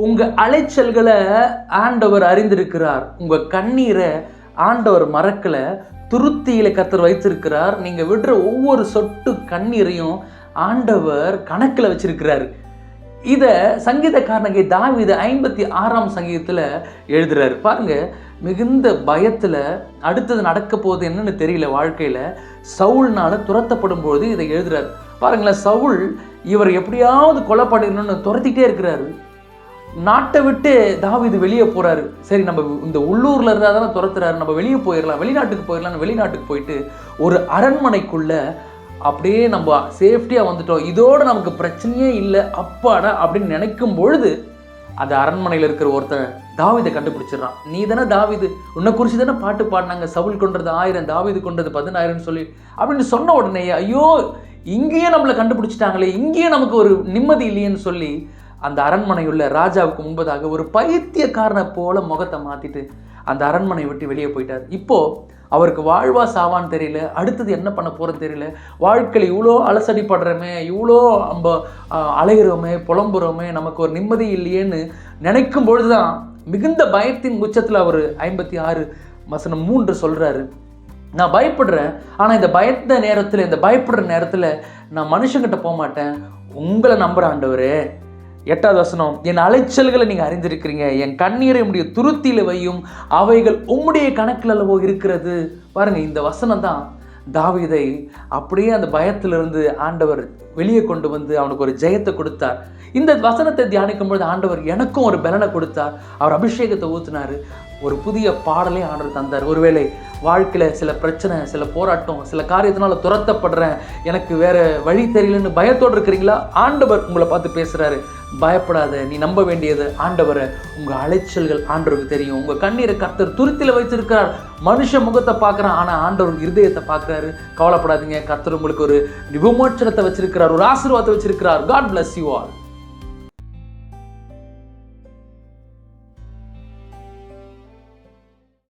உங்கள் அலைச்சல்களை ஆண்டவர் அறிந்திருக்கிறார். உங்கள் கண்ணீரை ஆண்டவர் மறக்கல. துருத்தியில கத்தர் வைத்திருக்கிறார். நீங்கள் விடுற ஒவ்வொரு சொட்டு கண்ணீரையும் ஆண்டவர் கணக்கில் வச்சிருக்கிறாரு. இதை சங்கீதக்காரனகை தாவித ஐம்பத்தி ஆறாம் சங்கீதத்தில் எழுதுறாரு. பாருங்க மிகுந்த பயத்தில் அடுத்தது நடக்க போகுது என்னன்னு தெரியல வாழ்க்கையில். சவுல்னால துரத்தப்படும் பொழுது இதை எழுதுறாரு. பாருங்களேன் சவுல் இவர் எப்படியாவது கொலை பண்ணிடணும்னு துரத்திட்டே இருக்கிறாரு. நாட்டை விட்டு தாவிது வெளியே போகிறாரு சரி நம்ம இந்த உள்ளூரில் இருந்தால் தானே துரத்துறாரு. நம்ம வெளியே போயிடலாம் வெளிநாட்டுக்கு போயிடலாம்னு வெளிநாட்டுக்கு போயிட்டு ஒரு அரண்மனைக்குள்ள அப்படியே நம்ம சேஃப்டியாக வந்துட்டோம். இதோடு நமக்கு பிரச்சனையே இல்லை. அப்பாடா அப்படின்னு நினைக்கும் பொழுது அந்த அரண்மனையில் இருக்கிற ஒருத்தன் தாவீதை கண்டுபிடிச்சிடுறான். நீ தானே தாவிது? உன்னை குறித்து தானே பாட்டு பாடினாங்க? சவுல் கொண்டது ஆயிரம் தாவீது கொண்டது பதினாயிரம்னு சொல்லி. அப்படின்னு சொன்ன உடனே ஐயோ இங்கேயே நம்மளை கண்டுபிடிச்சிட்டாங்களே. இங்கேயே நமக்கு ஒரு நிம்மதி இல்லையேன்னு சொல்லி அந்த அரண்மனையுள்ள ராஜாவுக்கு முன்பதாக ஒரு பைத்தியக்காரனை போல முகத்தை மாற்றிட்டு அந்த அரண்மனை விட்டு வெளியே போயிட்டார். இப்போது அவருக்கு வாழ்வா சாவான்னு தெரியல. அடுத்தது என்ன பண்ண போகிறது தெரியல. வாழ்க்கையில் இவ்வளோ அலசடிப்படுறோமே இவ்வளோ நம்ம அலைகிறோமே புலம்புறோமே நமக்கு ஒரு நிம்மதி இல்லையேன்னு நினைக்கும் பொழுது தான் மிகுந்த பயத்தின் உச்சத்தில் அவர் ஐம்பத்தி ஆறு வசனம் மூன்று சொல்கிறாரு நான் பயப்படுறேன் ஆனால் இந்த பயந்த நேரத்தில் இந்த பயப்படுற நேரத்தில் நான் மனுஷங்கிட்ட போக மாட்டேன் உங்களை நம்புகிற ஆண்டவரே. எட்டாவது வசனம் என் அலைச்சல்களை நீங்கள் அறிந்திருக்கிறீங்க என் கண்ணீரை உடைய துருத்தியில் வையும் அவைகள் உம்முடைய கணக்கில் அல்லவோ இருக்கிறது. பாருங்க இந்த வசனம் தான் தாவிதை அப்படியே அந்த பயத்திலிருந்து ஆண்டவர் வெளியே கொண்டு வந்து அவனுக்கு ஒரு ஜெயத்தை கொடுத்தார். இந்த வசனத்தை தியானிக்கும் பொழுது ஆண்டவர் எனக்கும் ஒரு பலனை கொடுத்தார். அவர் அபிஷேகத்தை ஊற்றினார் ஒரு புதிய பாடலே ஆண்டவர் தந்தார். ஒருவேளை வாழ்க்கையில் சில பிரச்சனை சில போராட்டம் சில காரியத்தினால துரத்தப்படுறேன் எனக்கு வேற வழி தெரியலன்னு பயத்தோடு இருக்கிறீங்களா? ஆண்டவர் உங்களை பார்த்து பேசுகிறாரு பயப்படாத நீ நம்ப வேண்டியது ஆண்டவரை. உங்கள் அலைச்சல்கள் ஆண்டவருக்கு தெரியும். உங்கள் கண்ணீரை கர்த்தர் துருத்தில் வைத்திருக்கிறார். மனுஷ முகத்தை பார்க்குறான் ஆனால் ஆண்டவர் இருதயத்தை பார்க்குறாரு. கவலைப்படாதீங்க. கர்த்தர் உங்களுக்கு ஒரு விமோச்சனத்தை வச்சிருக்கிறார் ஒரு ஆசீர்வாதத்தை வச்சிருக்கிறார். God bless you all